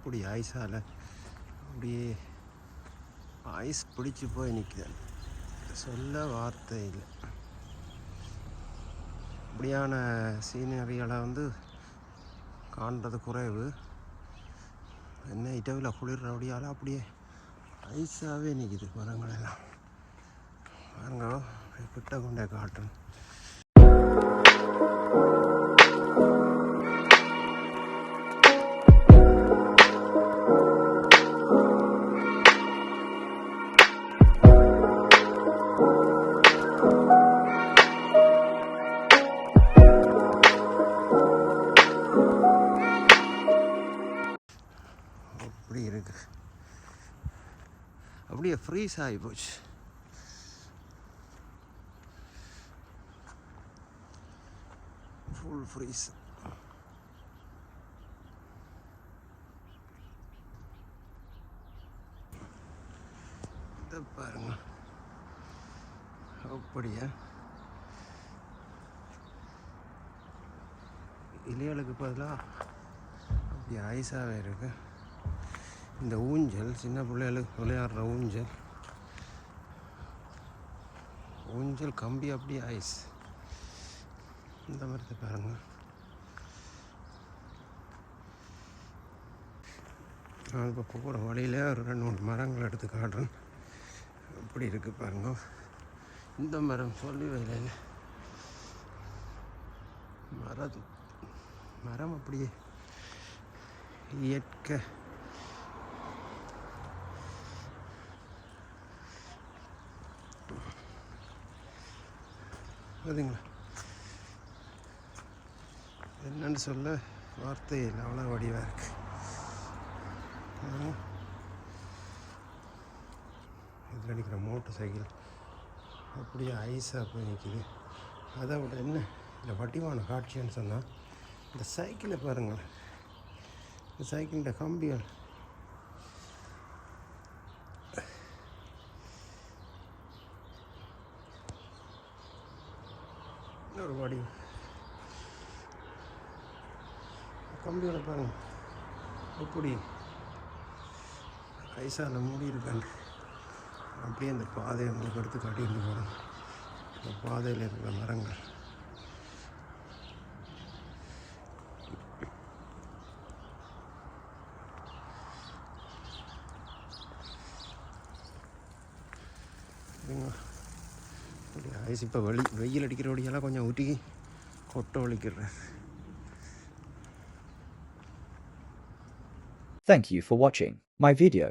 அப்படி ஐஸால் அப்படியே ஐஸ் பிடிச்சி போய் நிற்குது சொல்ல வார்த்தை இல்லை. இப்படியான சீனரிகளை வந்து காண்றது குறைவு. என்ன இடவில் குளிர் அப்படியால் அப்படியே ஐஸாகவே நிற்குது மரங்களெல்லாம். பாருங்க கிட்ட கொண்டே காட்டணும் அப்படி இருக்கு. அப்படியே ஃப்ரீஸ் ஆகி போச்சு. ஃபுல் ஃப்ரீஸ் இதை பாருங்க. அப்படியா? இலைகளுக்கு பதிலாக அப்படி ஐஸாகவே இருக்குது இந்த ஊஞ்சல் சின்ன பிள்ளைகளுக்கு விளையாடுற ஊஞ்சல். ஊஞ்சல் கம்பி அப்படியே ஐஸ் இந்த மாதிரி பாருங்க. நான் இப்போ போகிற வழியில் ஒரு ரெண்டு மூணு மரங்கள் எடுத்து காட்டுறேன். அப்படி இருக்குது பாருங்க. இந்த மரம் சொல்லி வேலையில் மரம் மரம் அப்படியே இயற்கை. பார்த்தீங்களா என்னன்னு சொல்ல வார்த்தை இல்லை அவ்வளோ வடிவாக இருக்குது இதில் நிற்கிற மோட்டர் சைக்கிள் அப்படியே ஐஸாக போய் நிற்கிது அதை விட என்ன இந்த வடிவான காட்சின்னு சொன்னால் இந்த சைக்கிளை பாருங்களேன். இந்த சைக்கிளிൻ്റെ கம்பிகள் ஒரு வாடி கம்பியோட பாருங்க. எப்படி ஐசால மூடி இருக்காங்க. அப்படியே அந்த பாதையை உங்களுக்கு எடுத்து காட்டிட்டு போகிறோம் இந்த பாதையில் இருக்கிற மரங்கள். ஐஸ் இப்போ வெளி வெயில் அடிக்கிற வழியெல்லாம் கொஞ்சம் ஊட்டி கொட்டை வலிக்கிறேன் Thank you for watching my video.